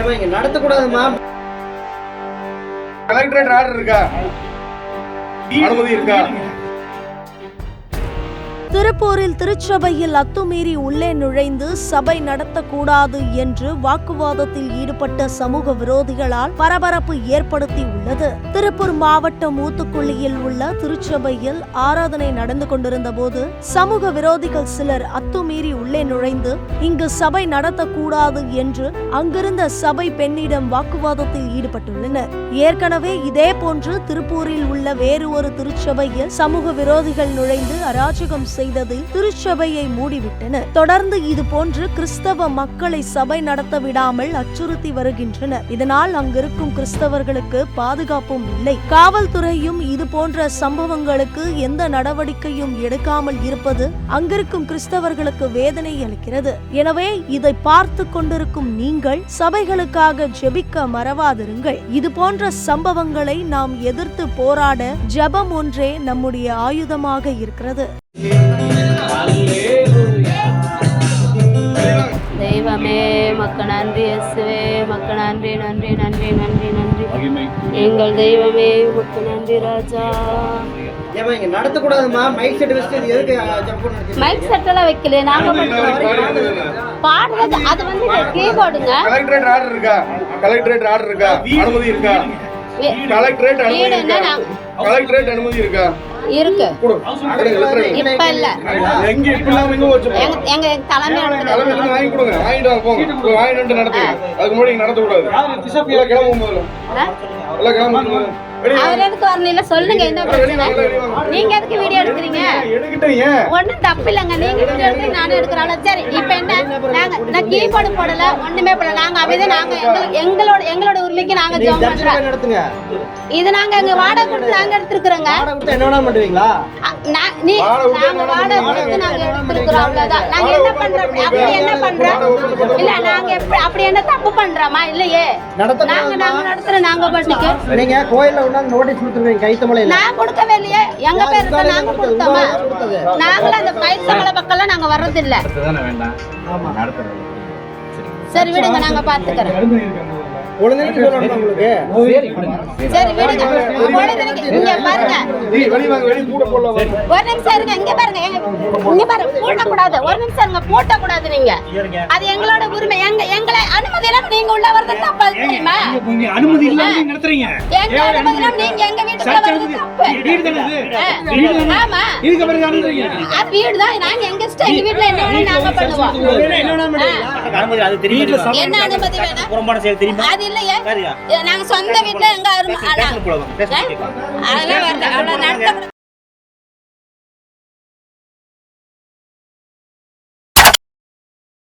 ஏமா இங்க நடத்தக்கூடாதுமா collectorate order இருக்கா? அனுமதி இருக்கா? திருப்பூரில் திருச்சபையில் அத்துமீறி உள்ளே நுழைந்து சபை நடத்தக்கூடாது என்று வாக்குவாதத்தில் ஈடுபட்ட சமூக விரோதிகளால் பரபரப்பு ஏற்படுத்தி உள்ளது திருப்பூர் மாவட்டம் ஊத்துக்குளியில் உள்ள திருச்சபையில் ஆராதனை நடந்து கொண்டிருந்த போது சமூக விரோதிகள் சிலர் அத்துமீறி உள்ளே நுழைந்து இங்கு சபை நடத்தக்கூடாது என்று அங்கிருந்த சபை பெண்ணிடம் வாக்குவாதத்தில் ஈடுபட்டுள்ளனர். ஏற்கனவே இதே போன்று திருப்பூரில் உள்ள வேறு ஒரு திருச்சபையில் சமூக விரோதிகள் நுழைந்து அராஜகம் செய்ததில் திருச்சபையை மூடிவிட்டனர் தொடர்ந்து இது போன்று கிறிஸ்தவ மக்களை சபை நடத்த விடாமல் அச்சுறுத்தி வருகின்றனர். இதனால் அங்கிருக்கும் கிறிஸ்தவர்களுக்கு பாதுகாப்பும் இல்லை. காவல்துறையும் இது போன்ற சம்பவங்களுக்கு எந்த நடவடிக்கையும் எடுக்காமல் இருப்பது அங்கிருக்கும் கிறிஸ்தவர்களுக்கு வேதனை அளிக்கிறது. எனவே இதை பார்த்து கொண்டிருக்கும் நீங்கள் சபைகளுக்காக ஜெபிக்க மறவாதிருங்கள். இது போன்ற சம்பவங்களை நாம் எதிர்த்து போராட ஜெபம் ஒன்றே நம்முடைய ஆயுதமாக இருக்கிறது. தெய்வமே மக்க நன்றி இயேசுவே மக்க நன்றி நன்றி நன்றி நன்றி நன்றி எங்கள் தெய்வமே மக்க நன்றி ராஜா மைக் செட்டெல்லாம் வைக்கல நாங்க பாடுறது அது வந்து கீபோர்டுங்க கலெக்டரேட் ஆர்டர் இருக்கா கலெக்டரேட் ஆர்டர் இருக்கா அனுமதி இருக்கா கலெக்டரேட் அனுமதி வீடு இருக்கா என்னன்னா கலெக்டரேட் அனுமதி இருக்கா இருக்கு. இப்ப இல்ல. எங்க இப்ப இல்லாம எங்க வச்சு எங்க எங்க தலைமை தலைமை இருந்து வாங்கி கொடுங்க. வாங்கிட்டு வாங்க போங்க. வாங்கிட்டு வந்து நடத்துங்க அதுக்கு முன்னாடி நடத்த கூடாது எல்லாம் கிளம்பும் முதல்ல எல்லாம் கிளம்பும் அவர் எதுக்கு வரணும் சொல்லுங்க என்ன பிரச்சனை? நீங்க எதுக்கு வீடியோ எடுக்கிறீங்க? ஒண்ணும் தப்பு இல்லைங்க. நீங்க வீடியோ எடுத்து நானும் எடுக்கிறோம் சரி. இப்ப என்ன? நாங்க நான் கீபோர்டு போடல ஒண்ணுமே போடல. நாங்க அமைதி நாங்க எங்க- எங்களோட எங்களோட உரிமைக்கு நாங்க ஜெபம் பண்றோம். இது நாங்க எங்க வாடகை கொடுத்து நாங்க பண்ணுவீங்களா? நீ நாங்க வாடகை கொடுத்து நாங்க எடுத்துருக்குறோம். அவ்வளவுதான். நாங்க என்ன பண்றோம்? அப்படி என்ன பண்றோம்? இல்ல நாங்க அப்படி என்ன தப்பு பண்றோமா? இல்லையே. நாங்க நாங்க நடத்துறோம் நாங்க பண்ணிக்க. நீங்க கோயில்ல கொண்டாந்து நோட்டீஸ் கொடுத்துருக்கீங்க கைத்தமலையில நான் கொடுக்கவே இல்லையே. எங்க பேருக்கு நாங்க கொடுத்தோமா? நாங்களும் அந்த பயிற்சமலை பக்கம்லாம் நாங்க வர்றது இல்ல சரி. விடுங்க நாங்க பாத்துக்கிறோம். ஒழுங்கு சொல்லணும் உங்களுக்கு. சரி விடுங்க. பொழுதுனைக்கு இங்க பாருங்க. ஒரு நிமிஷம் இருங்க இங்க பாருங்க. எங்க இங்க பாருங்க பூட்ட கூடாது ஒரு நிமிஷம் இருங்க பூட்ட கூடாது நீங்க அது எங்களோட உரிமை. எங்க எங்களை அனுமதி இல்லாம நீங்க உள்ள தப்பு தெரியுமா? நீங்க அனுமதி இல்லாம நீங்க நடத்துறீங்க. எங்க அனுமதி இல்லாம நீங்க எங்க வீட்டுக்குள்ள வர்றது தப்பு? வீடு தானே இது? ஆ, வீடு தானே? ஆமா. இதுக்கு பிறகு அனுமதிங்க அது வீடு தான். நாங்க எங்க இஷ்டம்? எங்க வீட்டுல என்ன வேணும் நாங்க பண்ணுவோம். அனுமதி அது தெரியும் என்ன அனுமதி வேணும் புறம்பான செயல் தெரியுமா? அது இல்லையே? நாங்க சொந்த வீட்டுல எங்க அதெல்லாம் நடத்த